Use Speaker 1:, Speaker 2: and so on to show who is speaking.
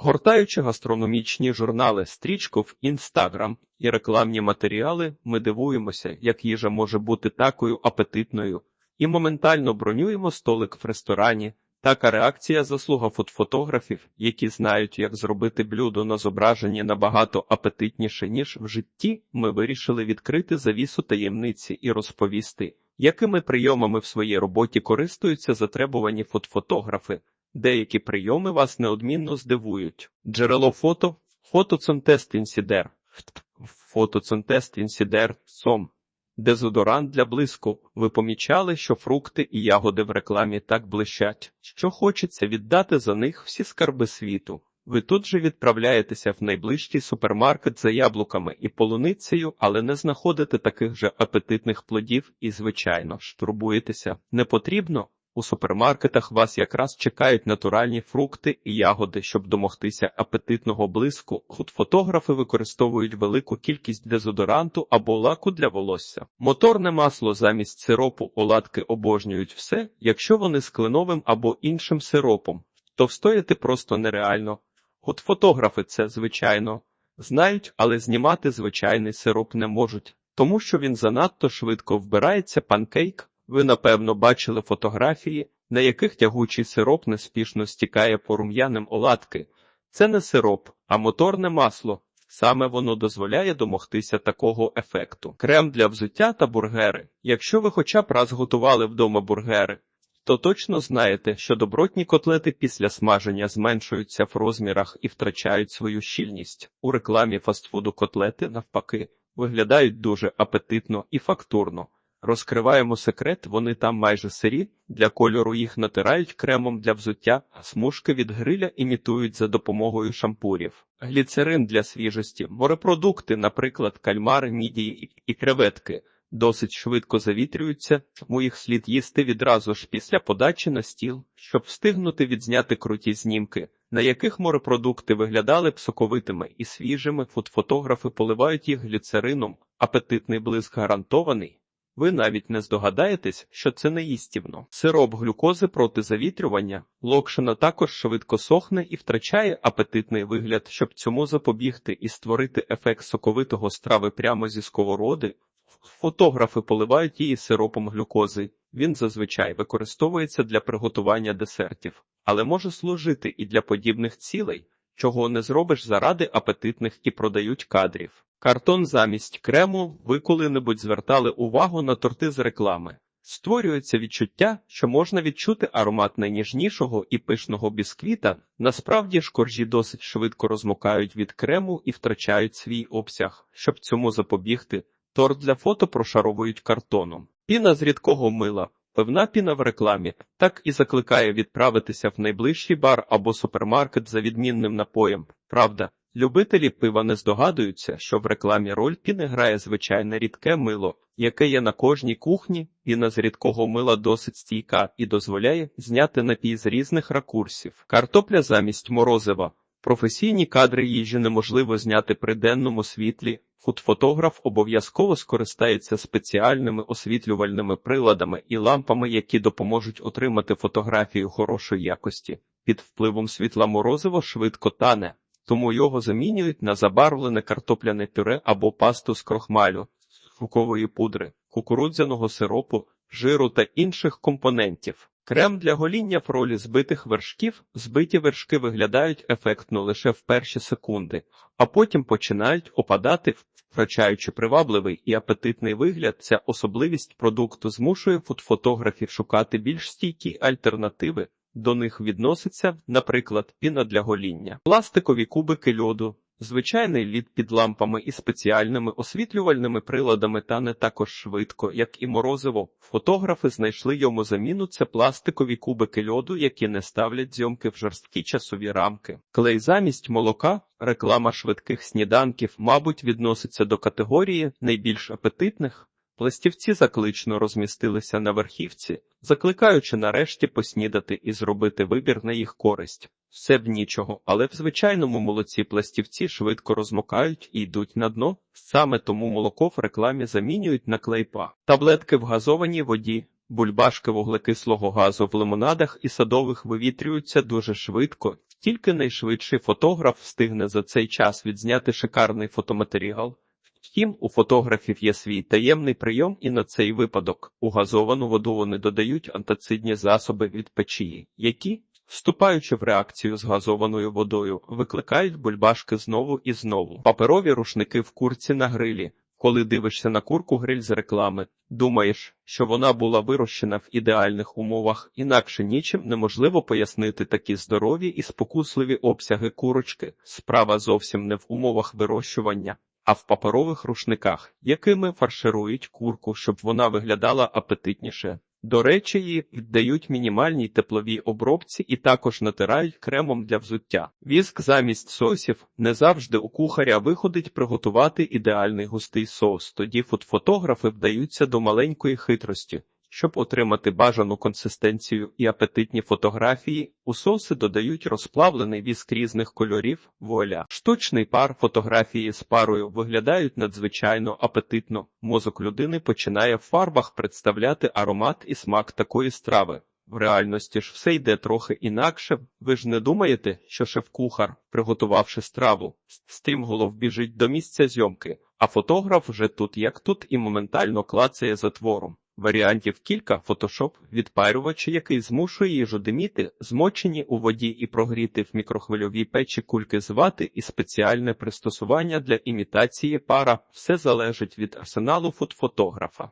Speaker 1: Гортаючи гастрономічні журнали, стрічку в інстаграм і рекламні матеріали, ми дивуємося, як їжа може бути такою апетитною, і моментально бронюємо столик в ресторані. Така реакція заслуга фотографів, які знають, як зробити блюдо на зображенні набагато апетитніше, ніж в житті. Ми вирішили відкрити завісу таємниці і розповісти, якими прийомами в своїй роботі користуються затребувані фотографи. Деякі прийоми вас неодмінно здивують. Джерело фото фотоцентест інсідер. Фотоцентест інсідер сом. Дезодорант для блиску. Ви помічали, що фрукти і ягоди в рекламі так блищать, що хочеться віддати за них всі скарби світу. Ви тут же відправляєтеся в найближчий супермаркет за яблуками і полуницею, але не знаходите таких же апетитних плодів і, звичайно ж, турбуєтеся. Не потрібно. У супермаркетах вас якраз чекають натуральні фрукти і ягоди, щоб домогтися апетитного блиску. Тут фотографи використовують велику кількість дезодоранту або лаку для волосся. Моторне масло замість сиропу оладки обожнюють все, якщо вони з кленовим або іншим сиропом, то встояти просто нереально. От фотографи це, звичайно, знають, але знімати звичайний сироп не можуть, тому що він занадто швидко вбирається панкейк. Ви, напевно, бачили фотографії, на яких тягучий сироп неспішно стікає по рум'яним оладки. Це не сироп, а моторне масло. Саме воно дозволяє домогтися такого ефекту. Крем для взуття та бургери. Якщо ви хоча б раз готували вдома бургери, то точно знаєте, що добротні котлети після смаження зменшуються в розмірах і втрачають свою щільність. У рекламі фастфуду котлети, навпаки, виглядають дуже апетитно і фактурно. Розкриваємо секрет, вони там майже сирі, для кольору їх натирають кремом для взуття, а смужки від гриля імітують за допомогою шампурів. Гліцерин для свіжості, морепродукти, наприклад, кальмари, мідії і креветки, досить швидко завітрюються, тому їх слід їсти відразу ж після подачі на стіл, щоб встигнути відзняти круті знімки, на яких морепродукти виглядали б соковитими і свіжими. Фотографи поливають їх гліцерином, апетитний блиск гарантований. Ви навіть не здогадаєтесь, що це неїстівно. Сироп глюкози проти завітрювання, локшина також швидко сохне і втрачає апетитний вигляд, щоб цьому запобігти і створити ефект соковитого страви прямо зі сковороди. Фотографи поливають її сиропом глюкози. Він зазвичай використовується для приготування десертів, але може служити і для подібних цілей, чого не зробиш заради апетитних і продають кадрів. Картон замість крему ви коли-небудь звертали увагу на торти з реклами. Створюється відчуття, що можна відчути аромат найніжнішого і пишного бісквіта. Насправді ж коржі досить швидко розмокають від крему і втрачають свій обсяг. Щоб цьому запобігти, торт для фото прошаровують картоном. Піна з рідкого мила. Певна піна в рекламі так і закликає відправитися в найближчий бар або супермаркет за відмінним напоєм. Правда, Любителі пива не здогадуються, що в рекламі роль піни грає звичайне рідке мило, яке є на кожній кухні, піна з рідкого мила досить стійка і дозволяє зняти напій з різних ракурсів. Картопля замість морозива. Професійні кадри їжі неможливо зняти при денному світлі. Фотограф обов'язково скористається спеціальними освітлювальними приладами і лампами, які допоможуть отримати фотографію хорошої якості. Під впливом світла морозиво швидко тане тому його замінюють на забарвлене картопляне пюре або пасту з крохмалю, фрукової пудри, кукурудзяного сиропу, жиру та інших компонентів. Крем для гоління в ролі збитих вершків, збиті вершки виглядають ефектно лише в перші секунди, а потім починають опадати, втрачаючи привабливий і апетитний вигляд. Ця особливість продукту змушує фотографів шукати більш стійкі альтернативи. До них відноситься, наприклад, піна для гоління, пластикові кубики льоду, звичайний лід під лампами і спеціальними освітлювальними приладами та не також швидко, як і морозиво. Фотографи знайшли йому заміну це пластикові кубики льоду, які не ставлять зйомки в жорсткі часові рамки. Клей замість молока, реклама швидких сніданків, мабуть, відноситься до категорії найбільш апетитних. Пластівці заклично розмістилися на верхівці, закликаючи нарешті поснідати і зробити вибір на їх користь. Все б нічого, але в звичайному молоці пластівці швидко розмокають і йдуть на дно. Саме тому молоко в рекламі замінюють на клейпа. Таблетки в газованій воді, бульбашки вуглекислого газу в лимонадах і садових вивітрюються дуже швидко Тільки найшвидший фотограф встигне за цей час відзняти шикарний фотоматеріал. Втім, у фотографів є свій таємний прийом, і на цей випадок у газовану воду вони додають антацидні засоби від печії, які, вступаючи в реакцію з газованою водою, викликають бульбашки знову і знову. Паперові рушники в курці на грилі. Коли дивишся на курку гриль з реклами, думаєш, що вона була вирощена в ідеальних умовах, інакше нічим неможливо пояснити такі здорові і спокусливі обсяги курочки. Справа зовсім не в умовах вирощування, а в паперових рушниках, якими фарширують курку, щоб вона виглядала апетитніше. До речі, її віддають мінімальній тепловій обробці і також натирають кремом для взуття. Віск замість сосів не завжди у кухаря виходить приготувати ідеальний густий соус. Тоді фотофотографи вдаються до маленької хитрості. Щоб отримати бажану консистенцію і апетитні фотографії, у соуси додають розплавлений віск різних кольорів, вуаля. Штучний пар фотографії з парою виглядають надзвичайно апетитно. Мозок людини починає в фарбах представляти аромат і смак такої страви. В реальності ж все йде трохи інакше. Ви ж не думаєте, що шеф-кухар, приготувавши страву, стрімголов біжить до місця зйомки, а фотограф вже тут як тут і моментально клацає затвором. Варіантів кілька фотошоп, відпарювач, який змушує їжу диміти, змочені у воді і прогріти в мікрохвильовій печі кульки з вати і спеціальне пристосування для імітації пара. Все залежить від арсеналу фотофотографа.